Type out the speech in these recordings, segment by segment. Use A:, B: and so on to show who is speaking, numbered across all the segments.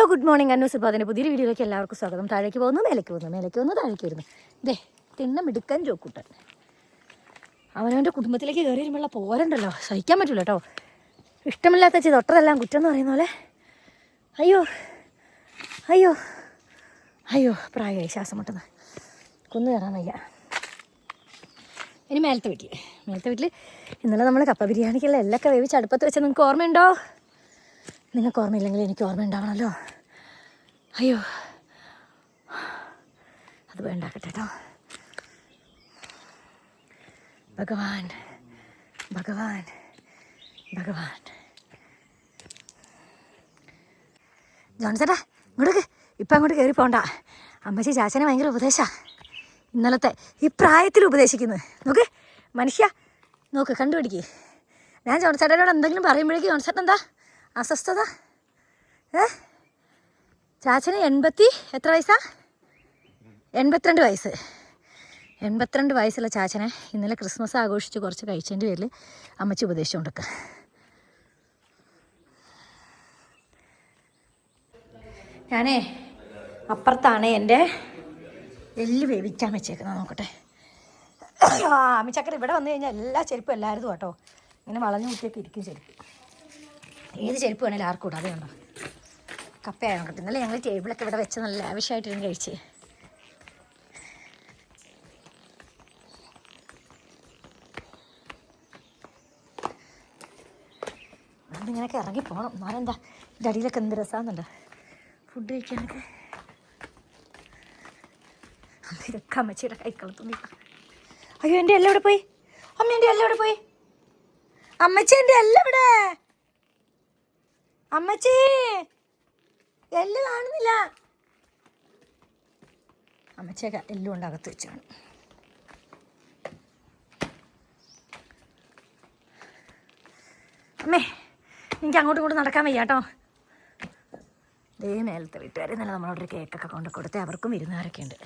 A: Hello good morning അന്നു അതിന്റെ പുതിയൊരു വീഡിയോയിലേക്ക് എല്ലാവർക്കും സ്വാഗതം. താഴേക്ക് പോകുന്നു മേലേക്ക് പോകുന്നു മേലേക്ക് പോകുന്നു താഴേക്ക് വരുന്നു. ദേ തിണ്ണം എടുക്കാൻ ചോക്കൂട്ടൻ. അവനവന്റെ കുടുംബത്തിലേക്ക് കയറി വരുമ്പോഴുള്ള പോരണ്ടല്ലോ. സഹിക്കാൻ പറ്റില്ല കേട്ടോ ഇഷ്ടമില്ലാത്ത ചെയ്ത് തൊട്ടതെല്ലാം കുറ്റം എന്ന് പറയുന്ന പോലെ. അയ്യോ അയ്യോ അയ്യോ പ്രായമായി ശ്വാസം മുട്ടുന്നത് കുന്നു കയറാൻ വയ്യ. ഇനി മേലത്തെ വീട്ടിൽ മേലത്തെ വീട്ടിൽ ഇന്നലെ നമ്മൾ കപ്പ ബിരിയാണിക്കുള്ള എല്ലാം വേവിച്ച് അടുപ്പത്ത് വെച്ച് നിങ്ങൾക്ക് ഓർമ്മയുണ്ടോ? നിങ്ങൾക്ക് ഓർമ്മയില്ലെങ്കിൽ എനിക്ക് ഓർമ്മ ഉണ്ടാവണമല്ലോ അയ്യോ. അത് വേണ്ടാക്കട്ടെ കേട്ടോ. ഭഗവാൻ ഭഗവാൻ ഭഗവാൻ. ജോൺസേട്ടാ ഇങ്ങോട്ട് ഇപ്പം അങ്ങോട്ട് കയറി പോണ്ട. അമ്മച്ചി ചാച്ചനെ ഭയങ്കര ഉപദേശാ. ഇന്നലത്തെ ഈ പ്രായത്തിൽ ഉപദേശിക്കുന്നത് നോക്ക് മനുഷ്യ. നോക്ക് കണ്ടുപിടിക്ക്. ഞാൻ ജോൺസേട്ടനോട് എന്തെങ്കിലും പറയുമ്പോഴേക്കും ജോൺസേട്ടൻ എന്താ? അസ്വസ്ഥത? ഏ? ചാച്ചന് എൺപത്തി എത്ര വയസ്സാ? എൺപത്തിരണ്ട് വയസ്സ്. എൺപത്തിരണ്ട് വയസ്സുള്ള ചാച്ചനെ ഇന്നലെ ക്രിസ്മസ് ആഘോഷിച്ച് കുറച്ച് കഴിച്ചതിന്റെ പേരിൽ അമ്മച്ചി ഉപദേശിച്ചു കൊടുക്കുക ഞാനേ അപ്പുറത്താണ് എന്റെ എല്ല് വേവിക്കാൻ വെച്ചേക്കുന്നത്. നോക്കട്ടെ. ആ അമ്മിച്ചക്കര ഇവിടെ വന്നു കഴിഞ്ഞാൽ എല്ലാ ചെരുപ്പും എല്ലാവരും കേട്ടോ ഇങ്ങനെ വളഞ്ഞു കുത്തിയൊക്കെ ഇരിക്കും ചെരുപ്പ്. ഏത് ചെരുപ്പ് വേണേലും ആർക്കും ഇടാതെ ഉണ്ടോ കപ്പയായോ കിട്ടും ഇന്നലെ ഞങ്ങൾ ടേബിളൊക്കെ ഇവിടെ വെച്ച് നല്ല ലാവിഷായിട്ടിരുന്ന് കഴിച്ച്. ഇങ്ങനെയൊക്കെ ഇറങ്ങി പോകണം എന്നാലെന്താ ഇതിന്റെ അടിയിലൊക്കെ എന്ത് രസമാണെന്നുണ്ട് ഫുഡ് കഴിക്കാനൊക്കെ. ഇതൊക്കെ അമ്മച്ചിയുടെ കൈക്കളത്തുന്നില്ല അയ്യോ എന്റെ എല്ലാം ഇവിടെ പോയി? അമ്മ എന്റെ എല്ലാം ഇവിടെ പോയി? അമ്മച്ചി എന്റെ എല്ലാം ഇവിടെ. അമ്മച്ചി! എല്ല് കാണുന്നില്ല. അമ്മച്ചേക്ക എല്ലും കൊണ്ട് അകത്ത് വെച്ചാണ്. അമ്മേ എനിക്ക് അങ്ങോട്ടും ഇങ്ങോട്ടും നടക്കാൻ വയ്യ കേട്ടോ ദേ മേലത്തെ വീട്ടുകാരെ ഇന്നലെ നമ്മളവിടെ ഒരു കേക്കൊക്കെ കൊണ്ട് കൊടുത്ത് അവർക്കും വിരുന്നുകാരൊക്കെ ഉണ്ട്.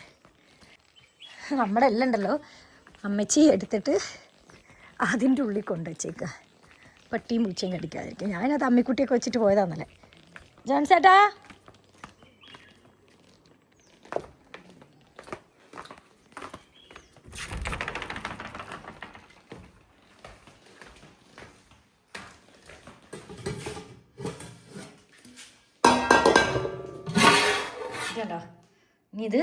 A: നമ്മുടെ എല്ലാം ഉണ്ടല്ലോ. അമ്മച്ചി എടുത്തിട്ട് അതിന്റെ ഉള്ളിൽ കൊണ്ട് വെച്ചേക്കുക പട്ടിയും പൂച്ചയും കടിക്കാതിരിക്കും ഞാനത് അമ്മിക്കുട്ടിയൊക്കെ വെച്ചിട്ട് പോയതാന്നല്ലേ ജോൺസേട്ടാ? ഇനി ഇത്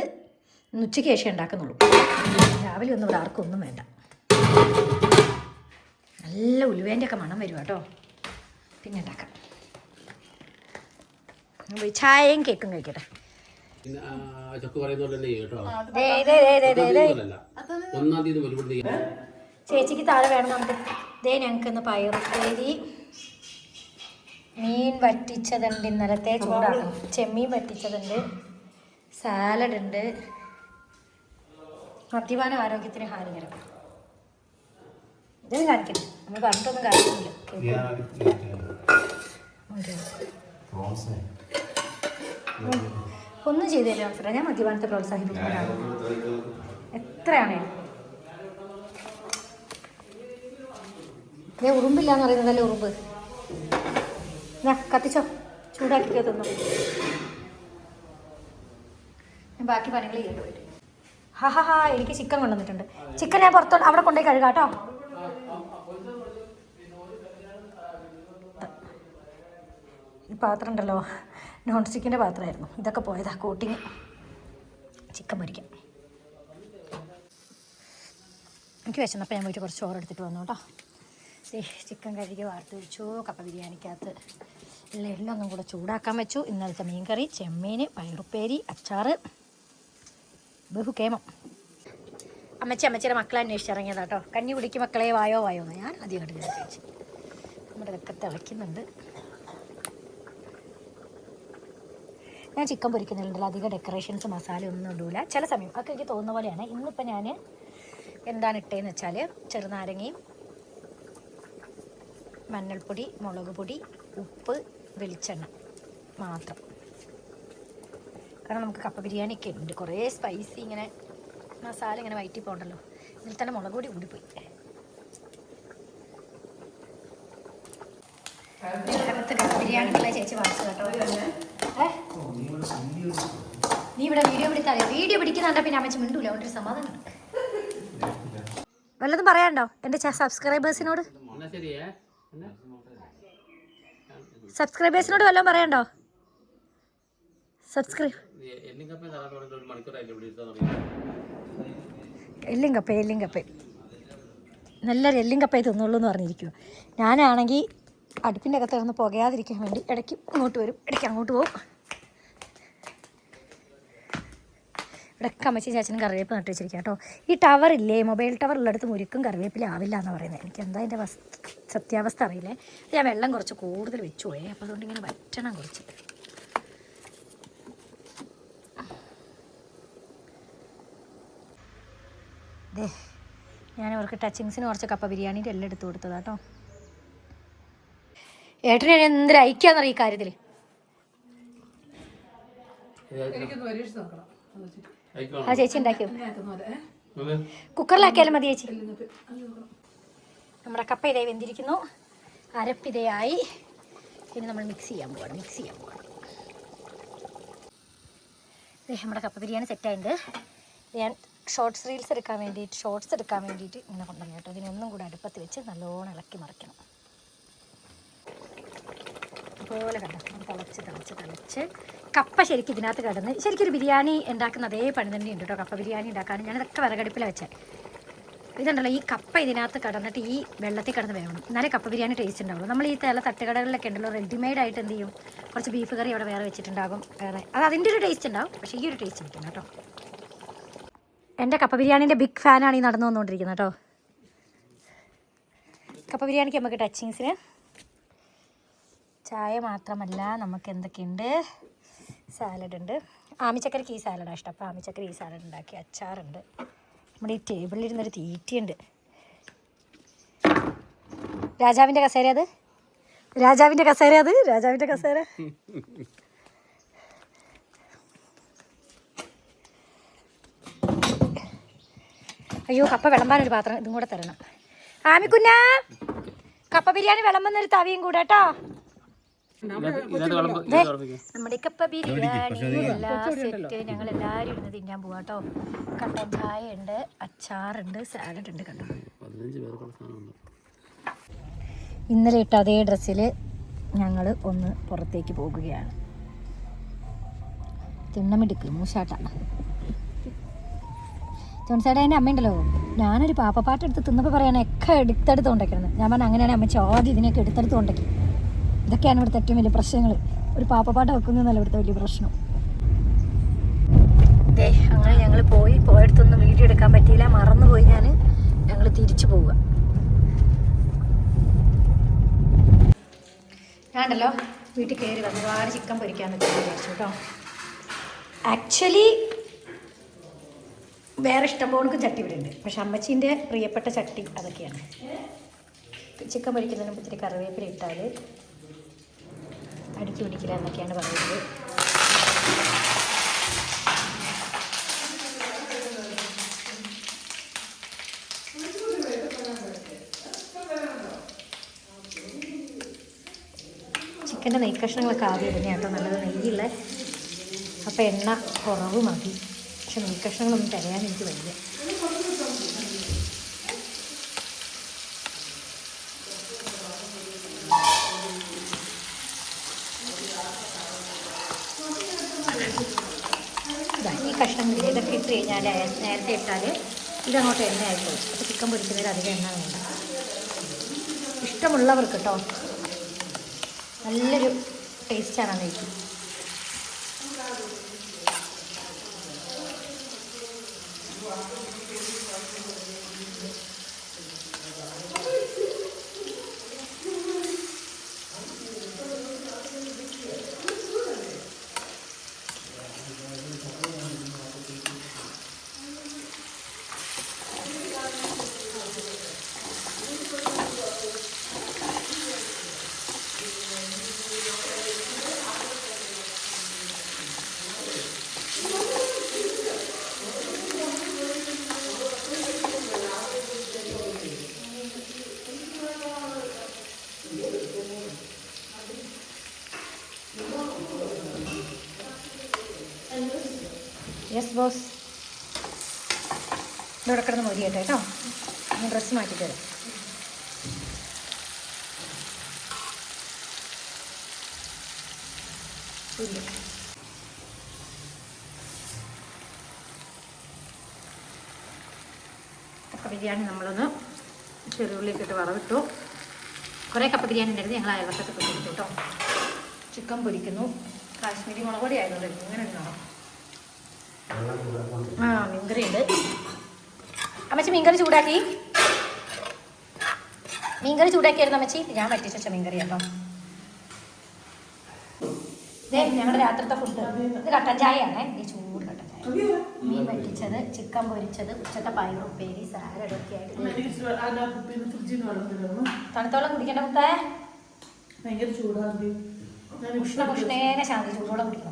A: ഉച്ചയ്ക്ക് ശേഷം ഉണ്ടാക്കുന്നുള്ളൂ. രാവിലെ ഒന്നും ഇവിടെ ആർക്കും ഒന്നും വേണ്ട. നല്ല ഉലുവേന്റെ ഒക്കെ മണം വരും കേട്ടോ. പിന്നെ ഉണ്ടാക്കാം. ചായയും കേക്കും കഴിക്കട്ടെ.
B: ആ, ചക്കു പറയുന്ന പോലെ തന്നെ
A: ദേ, ദേ, ദേ, ദേ, ദേ, ദേ.
B: അല്ല ഒന്നാം തീയതി
A: ചേച്ചിക്ക് താഴെ വേണം നമുക്ക്. ദേ ഞങ്ങൾക്ക് ഇന്ന് പയറുപ്പേരി മീൻ വറ്റിച്ചതുണ്ട് ഇന്നലത്തെ ചൂടാക്കണം. ചെമ്മീൻ വറ്റിച്ചതുണ്ട്. സാലഡ് ഉണ്ട്. മദ്യപാനം ആരോഗ്യത്തിന് ഹാനികരം. ഇതൊന്നും കാണിക്കില്ല നമ്മൾ പറഞ്ഞിട്ടൊന്നും കാര്യമില്ല. ഒന്നും ചെയ്തില്ല അവസരം ഞാൻ മദ്യപാനത്തെ പ്രോത്സാഹിപ്പിക്കുന്നതാണ്. എത്രയാണേലും ഞാൻ ഉറുമ്പില്ലാന്ന് പറയുന്നതല്ലേ ഉറുമ്പ്. ഞാ കത്തിച്ചോ. ചൂടാക്കിക്കോ തിന്നു ബാക്കി പണികൾ ചെയ്യേണ്ടി വരും. ഹാ ഹാ എനിക്ക് ചിക്കൻ കൊണ്ടുവന്നിട്ടുണ്ട്. ചിക്കൻ ഞാൻ പുറത്തോട്ട് അവിടെ കൊണ്ടുപോയി കഴുകാട്ടോ ഈ പാത്രം ഉണ്ടല്ലോ നോൺ സ്റ്റിക്കിന്റെ പാത്രമായിരുന്നു. ഇതൊക്കെ പോയതാ കോട്ടിങ് ചിക്കൻ പൊരിക്കാം. എനിക്ക് വെച്ചപ്പോൾ ഞാൻ പോയിട്ട് കുറച്ച് ചോറ് എടുത്തിട്ട് വന്നു കേട്ടോ. ചിക്കൻ കഴുകി വാർത്ത് വെച്ചു കപ്പ ബിരിയാണിക്കകത്ത് എല്ലാം ഒന്നും കൂടെ ചൂടാക്കാൻ വെച്ചു. ഇന്നലത്തെ മീൻകറി ചെമ്മീൻ പയറുപ്പേരി അച്ചാറ്. ബഹുക്കേമം അമ്മച്ചി അമ്മച്ചിയുടെ മക്കളെ അന്വേഷിച്ചിറങ്ങിയതാ കേട്ടോ കഞ്ഞി കുടിക്കും മക്കളെ വായോ വായോ എന്ന് ഞാൻ ആദ്യം കണ്ടു കഴിച്ചു നമ്മുടെ ഇതൊക്കെ തിളയ്ക്കുന്നുണ്ട് ഞാൻ ചിക്കൻ പൊരിക്കുന്നുണ്ടല്ലോ അധികം ഡെക്കറേഷൻസ് മസാല ഒന്നും ഇടൂല. ചില സമയം അതൊക്കെ എനിക്ക് തോന്നുന്ന പോലെയാണ്. ഇന്നിപ്പോൾ ഞാൻ എന്താണ് ഇട്ടതെന്ന് വെച്ചാൽ ചെറുനാരങ്ങയും മഞ്ഞൾപ്പൊടി മുളക് പൊടി ഉപ്പ് വെളിച്ചെണ്ണ മാത്രം. കാരണം നമുക്ക് കപ്പ ബിരിയാണി ഒക്കെ ഉണ്ട്. കുറേ സ്പൈസി ഇങ്ങനെ മസാല ഇങ്ങനെ വയറ്റി പോകണ്ടല്ലോ. ഇതിൽ തന്നെ മുളക് പൊടി കൂടിപ്പോയി. ഇതിനകത്ത് കപ്പ ബിരിയാണിക്കുള്ള ചേച്ചി വാങ്ങിച്ചു കേട്ടോ. ഏ? നീ ഇവിടെ വീഡിയോ വീഡിയോ പിടിക്കുന്നുണ്ട പിന്നെ അമ്മച്ചി മിണ്ടൂല. അതുകൊണ്ടൊരു സമാധാനം. വല്ലതും പറയാണ്ടോ എന്റെ സബ്സ്ക്രൈബേഴ്സിനോട് സബ്സ്ക്രൈബേഴ്സിനോട് വല്ലതും പറയാനുണ്ടോ? സബ്സ്ക്രൈബ്
B: എല്ലും കപ്പ
A: എല്ലും കപ്പ നല്ലൊരു എല്ലും കപ്പയെ തിന്നുള്ളൂ എന്ന് പറഞ്ഞിരിക്കുക ഞാനാണെങ്കിൽ അടുപ്പിന്റെ അകത്ത് കിടന്ന് പുകയാതിരിക്കാൻ വേണ്ടി ഇടയ്ക്ക് ഇങ്ങോട്ട് വരും. ഇടയ്ക്ക് അങ്ങോട്ട് പോകും. ഇവിടെ കമ്മച്ചി ചാച്ചനും കറിവേപ്പ് നട്ട് വെച്ചിരിക്കുക കേട്ടോ ഈ ടവർ ഇല്ലേ? മൊബൈൽ ടവർ ഉള്ളിടത്ത് മുരുക്കും കറിവേപ്പില ആവില്ല എന്ന് പറയുന്നത് എനിക്ക് എന്താ അതിന്റെ വസ്തു സത്യാവസ്ഥ അറിയില്ലേ? ഞാൻ വെള്ളം കുറച്ച് കൂടുതൽ വെച്ചു പോയേ. അപ്പോൾ അതുകൊണ്ട് ഇങ്ങനെ വറ്റണം കുറച്ച്. ദേ ഞാൻ അവർക്ക് ടച്ചിങ്സിന് കുറച്ച് കപ്പ ബിരിയാണിന്റെ എല്ലാം എടുത്തു കൊടുത്തതാ കേട്ടോ ഏട്ടനെ എന്തൊരു ഐക്യാന്നറിയ ഈ കാര്യത്തിൽ ആ ചേച്ചി
B: ഉണ്ടാക്കിയോ?
A: കുക്കറിലാക്കിയാലും മതി ചേച്ചി. നമ്മുടെ കപ്പ ഇതേ വെന്തിരിക്കുന്നു. അരപ്പിതയായി ഇനി നമ്മൾ മിക്സ് ചെയ്യാൻ പോവാണ് മിക്സ് ചെയ്യാൻ പോവാണ്. നമ്മുടെ കപ്പ ബിരിയാണി സെറ്റായിട്ടുണ്ട് ഞാൻ ഷോർട്സ് റീൽസ് എടുക്കാൻ വേണ്ടിയിട്ട് ഷോർട്സ് എടുക്കാൻ വേണ്ടിയിട്ട് ഇങ്ങനെ കൊണ്ടുവന്നു കേട്ടോ. ഇതിനൊന്നും കൂടെ അടുപ്പത്ത് വെച്ച് നല്ലോണം ഇളക്കി മറിക്കണം. അതുപോലെ കിടക്കണം തിളച്ച് തിളച്ച് തിളച്ച്. കപ്പ ശരിക്കും ഇതിനകത്ത് കിടന്ന് ശരിക്കും ഒരു ബിരിയാണി ഉണ്ടാക്കുന്ന അതേ പണി തന്നെ ഉണ്ട് കേട്ടോ. കപ്പ ബിരിയാണി ഉണ്ടാക്കാൻ ഞാനിതൊക്കെ വിറകടുപ്പിൽ വെച്ചത് ഇതുണ്ടല്ലോ ഈ കപ്പ ഇതിനകത്ത് കടന്നിട്ട് ഈ വെള്ളത്തിൽ കിടന്ന് വേണം എന്നാലേ കപ്പ ബിരിയാണി ടേസ്റ്റ് ഉണ്ടാവുള്ളൂ. നമ്മൾ ഈ തല തട്ടുകടകളിലൊക്കെ ഉണ്ടല്ലോ റെഡിമെയ്ഡ് ആയിട്ട് എന്ത് ചെയ്യും? കുറച്ച് ബീഫ് കറി അവിടെ വേറെ വെച്ചിട്ടുണ്ടാകും. വേറെ. അത് അതിന്റെ ഒരു ടേസ്റ്റ് ഉണ്ടാവും. പക്ഷേ ഈ ഒരു ടേസ്റ്റ് ഇരിക്കുന്നു കേട്ടോ. എന്റെ കപ്പ ബിരിയാണീന്റെ ബിഗ് ഫാനാണ് ഈ നടന്നു വന്നുകൊണ്ടിരിക്കുന്നത് കേട്ടോ. കപ്പ ബിരിയാണിക്ക് നമുക്ക് ടച്ചിങ്സിന് ചായ മാത്രമല്ല നമുക്ക് എന്തൊക്കെയുണ്ട്? സാലഡ് ഉണ്ട്. ആമിച്ചക്കരയ്ക്ക് ഈ സാലഡാണ് ഇഷ്ടം. അപ്പോൾ ആമിച്ചക്കര ഈ സാലഡ് ഉണ്ടാക്കി അച്ചാറുണ്ട്. നമ്മുടെ ഈ ടേബിളിൽ ഇരുന്നൊരു തീറ്റയുണ്ട്. രാജാവിന്റെ കസേര അത്? രാജാവിന്റെ കസേര അത്? രാജാവിന്റെ കസേര? അയ്യോ കപ്പ വിളമ്പാനൊരു പാത്രം ഇതും കൂടെ തരണം. ആമിക്കുഞ്ഞ കപ്പ ബിരിയാണി വിളമ്പുന്നൊരു തവിയും കൂടെ കേട്ടോ. നമ്മുടെ കപ്പ ബിരിയാണി എല്ലാ സെറ്റ് ഞങ്ങൾ എല്ലാരും ഇരുന്ന് തിന്നാൻ പോവാ കേട്ടോ. കട്ടൻ ചായ ഉണ്ട് അച്ചാറുണ്ട് സാലഡ് ഉണ്ട്. കണ്ടോ ഇന്നലെ ഇട്ട അതേ ഡ്രസ്സിൽ ഞങ്ങൾ ഒന്ന് പുറത്തേക്ക് പോകുകയാണ്. തിണ്ണമിടുക്ക് മൂശാട്ട ജോൺസേട്ടന്റെ അമ്മയുണ്ടല്ലോ. ഞാനൊരു പാപ്പപ്പാട്ട് എടുത്ത് തിന്നപ്പോൾ പറയണ ഒക്കെ എടുത്തെടുത്ത് കൊണ്ടേക്കണത് ഞാൻ പറഞ്ഞാൽ അങ്ങനെയാണ് അമ്മ ആദ്യം ഇതിനെയൊക്കെ എടുത്തെടുത്ത് കൊണ്ടേക്കി. ഇതൊക്കെയാണ് ഇവിടുത്തെ ഏറ്റവും വലിയ പ്രശ്നങ്ങൾ ഒരു പാപ്പപ്പാട്ട് വെക്കുന്നതല്ല ഇവിടുത്തെ വലിയ പ്രശ്നം. ദേ അങ്ങനെ ഞങ്ങൾ പോയി. പോയടുത്തൊന്നും വീഡിയോ എടുക്കാൻ പറ്റിയില്ല. മറന്നുപോയി ഞാൻ ഞങ്ങൾ തിരിച്ചു പോവുക. ഞാണ്ടല്ലോ വീട്ടിൽ കയറി വന്നു ഒരുപാട് ചിക്കൻ പൊരിക്കാമെന്ന് വിചാരിച്ചു കേട്ടോ. ആക്ച്വലി വേറെ ഇഷ്ടംപോണക്ക് ചട്ടി ഇവിടെ ഉണ്ട്. പക്ഷെ അമ്മച്ചീന്റെ പ്രിയപ്പെട്ട ചട്ടി അതൊക്കെയാണ്. ചിക്കൻ പൊരിക്കുന്നതിന് ഇത്തിരി കറിവേപ്പില ഇട്ടാൽ അടിച്ചു പിടിക്കില്ല എന്നൊക്കെയാണ് പറയുന്നത്. ചിക്കന്റെ നെയ്ക്കഷ്ണങ്ങളൊക്കെ ആദ്യം ഇടുന്ന കേട്ടോ. നല്ലത് നെയ്യുള്ള അപ്പോൾ എണ്ണ കുറവ് മതി. പക്ഷെ നെയ് കഷ്ണങ്ങളൊന്നും തിരയാൻ എനിക്ക് വയ്യ. ഈ കഷ്ണങ്ങൾ ഇതൊക്കെ ഇട്ട് കഴിഞ്ഞാൽ നേരത്തെ ഇട്ടാൽ ഇതങ്ങോട്ട് എണ്ണ ആയിപ്പോയി അപ്പോൾ ചിക്കൻ പൊരിക്കുന്നതിൽ അധികം എണ്ണ വേണ്ട. ഇഷ്ടമുള്ളവർക്ക് കേട്ടോ നല്ലൊരു ടേസ്റ്റാണ് നെയ്ക്ക് യെസ് ബോസ് ഇവിടെ കിടന്ന് മൊരിയട്ടെ കേട്ടോ. ഞാൻ ഡ്രസ്സ് മാറ്റി തരാം. കപ്പ ബിരിയാണി നമ്മളൊന്ന് ചെറുള്ളിയൊക്കെ വറവിട്ടു. കുറേ കപ്പ ബിരിയാണി ഉണ്ടായിരുന്നു. ഞങ്ങൾ അയൽവക്കത്തൊക്കെ കൊടുത്തു കേട്ടോ. ചിക്കൻ പൊരിക്കുന്നു. കാശ്മീരി മുളക് പൊടി ആയതുകൊണ്ട് ഇങ്ങനെ ഉണ്ടാവും ആ മീൻകറി ഉണ്ട് അമ്മച്ചി മീൻകറി ചൂടാക്കി. മീൻകറി ചൂടാക്കിയായിരുന്നു അമ്മച്ചി. ഞാൻ പറ്റിച്ച വെച്ച മീൻകറി കേട്ടോ. ഞങ്ങളുടെ രാത്രിത്തെ ഫുഡ് ഇത് കട്ടൻ ചായയാണേ. ഈ ചൂട് കട്ടൻ ചായ. മീൻ പറ്റിച്ചത് ചിക്കൻ പൊരിച്ചത് ഉച്ചത്തെ പയറും ഉപ്പേരി സാലഡ് ഒക്കെ ആയിട്ട് തണുത്തോളം കുടിക്കേണ്ട മുത്തേ.
C: ഭയങ്കര ചൂടാണ്
A: ഉഷ്ണ ഉഷ്ണേനെ ശാന്തി ചൂടോടെ കുടിക്കണം.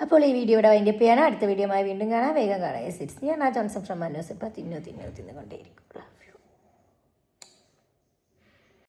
A: അപ്പോൾ ഈ വീഡിയോ വീഡിയോയുടെ വൈൻഡപ്പ് ചെയ്യാനാണ് അടുത്ത വീഡിയോ വീണ്ടും കാണാം. വേഗം കാണാം ഞാൻ ആ ജോൺസൺ ഫ്രം മനോസ് ഇപ്പം തിന്നു തിന്നു തിന്നുകൊണ്ടേയിരിക്കും.